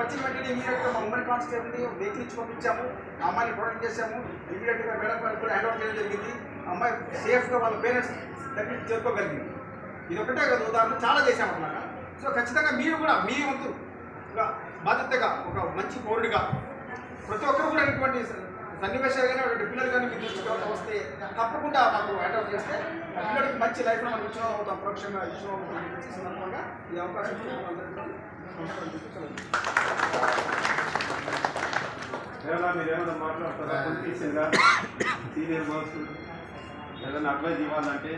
వచ్చిన వెంటనే ఇమీడియట్గా మా ఉమ్మడి కానిస్టేబుల్ని వెహికల్ ఇచ్చి పంపించాము. అమ్మాయిని ప్రొటెక్ట్ చేశాము? ఇమీడియట్గా మేడం గారికి కూడా హ్యాండ్ ఓవర్ చేయడం జరిగింది. అమ్మాయి సేఫ్గా వాళ్ళ పేరెంట్స్ దగ్గర చేరుకోగలిగింది. ఇది ఒకటే కదా ఉదాహరణ. చాలా చేశామన్నమాట. సో ఖచ్చితంగా మీరు కూడా మీ వంతు బాధ్యతగా ఒక మంచి పౌరుడిగా ప్రతి ఒక్కరు కూడా ఇటువంటి సన్నివేశాలు కానీ ఒక పిల్లలు కానీ మీ ఎవరైనా వస్తే తప్పకుండా మాకు హ్యాండ్ ఓవర్ చేస్తే ఆ పిల్లడికి మంచి లైఫ్లో మనం ఇచ్చిన అవుతాం పరోక్షంగా ఇచ్చిన సందర్భంగా ఈ అవకాశం ఇచ్చిన అందరికీ కూడా నమస్కారం చెప్తూ ఏమన్నా మీరు ఏమైనా మాట్లాడతారా? పొలిటీషియన్గా సీనియర్ మోస్ట్ ఏదైనా అడ్వైజ్ ఇవ్వాలంటే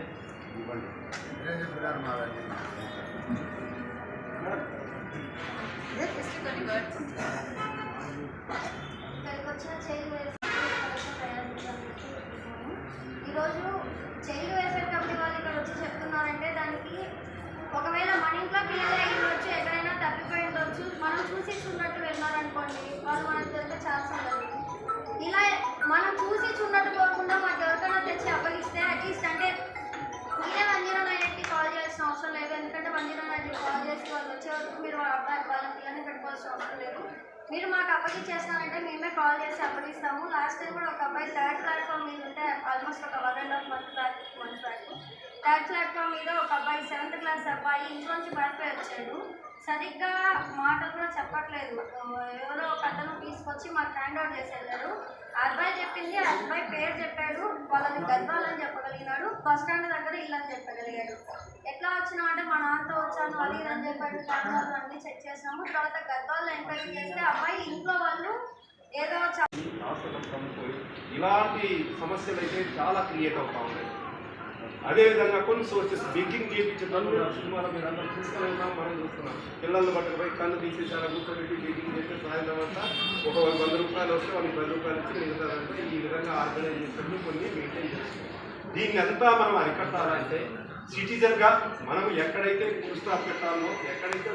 ఇవ్వండి. ఇక్కడికి వచ్చిన చైల్డ్ వెల్ఫేర్ ఈరోజు చైల్డ్ వెల్ఫేర్ కంపెనీ వాళ్ళు ఇక్కడ వచ్చి చెప్తున్నారంటే దానికి ఒకవేళ మన ఇంట్లో పిల్లలు ఉండొచ్చు ఎక్కడైనా తప్పిపోయి ఉండొచ్చు మనం చూసి చూడట్టు వెళ్ళారనుకోండి వాళ్ళు మనకు తెలిపే ఛాన్స్ ఉండదు. ఇలా మనం చూసి చూడట్టు పోకుండా మాకు ఎవరికైనా తెచ్చి అప్పగిస్తే అట్లీస్ట్ అంటే మీరే వన్ జీరో నైన్కి కాల్ చేయాల్సిన అవసరం లేదు. ఎందుకంటే వన్ జీరో నైన్కి కాల్ చేసి వాళ్ళు వచ్చే వరకు మీరు అబ్బాయి వాళ్ళని ఇలానే పెట్టుకోవాల్సిన అవసరం లేదు. మీరు మాకు అప్పగిచ్చేస్తానంటే మేమే కాల్ చేసి అప్పగిస్తాము. లాస్ట్ టైం కూడా ఒక అబ్బాయి థర్డ్ ప్లాట్ఫామ్ మీద ఉంటే ఆల్మోస్ట్ ఒక one and half month back month back third platform మీద ఒక అబ్బాయి సెవెంత్ క్లాస్ అబ్బాయి ఇంట్లోంచి బయటపై వచ్చాడు. సరిగ్గా మాటలు కూడా చెప్పట్లేదు. ఎవరో ఒక అతను తీసుకొచ్చి మాకు హ్యాండ్ ఓవర్ చేసి వెళ్ళారు అబ్బాయి చెప్పింది ఆ అబ్బాయి పేరు చెప్పాడు. వాళ్ళని గద్వాలని చెప్పగలిగినాడు. బస్ స్టాండ్ దగ్గర ఇల్లు అని చెప్పగలిగాడు. ఎట్లా వచ్చినా అంటే మా నాన్నతో వచ్చాను అది ఇదని అని చెప్పాడు. గద్వాలు అన్ని చెక్ చేసాము తర్వాత గద్వాలు ఎంక్వైరీ చేస్తే అబ్బాయి ఇంట్లో వాళ్ళు ఏదో ఇలాంటి సమస్యలు అయితే చాలా క్రియేట్ అవుతా ఉన్నాయి. అదేవిధంగా కొన్ని సోర్సెస్ బెగ్గింగ్ చేయించడం సినిమాలో మీరు అందరూ చూస్తూనే ఉన్నాం మనం చూస్తున్నాం పిల్లలు పట్టుకుపోయి కళ్ళు తీసేసి కూర్చోబెట్టి బెగ్గింగ్ చేస్తే సాయంత్రం అంతా ఒక వంద రూపాయలు వస్తే వాళ్ళకి పది రూపాయలు ఇచ్చి మిగతాదంటే ఈ విధంగా ఆర్గనైజ్ చేసుకుని కొన్ని మెయింటైన్ చేస్తున్నాం దీన్ని అంతా మనం అరికట్టాలంటే సిటిజన్గా మనం ఎక్కడైతే ఫుల్ పెట్టాలో ఎక్కడైతే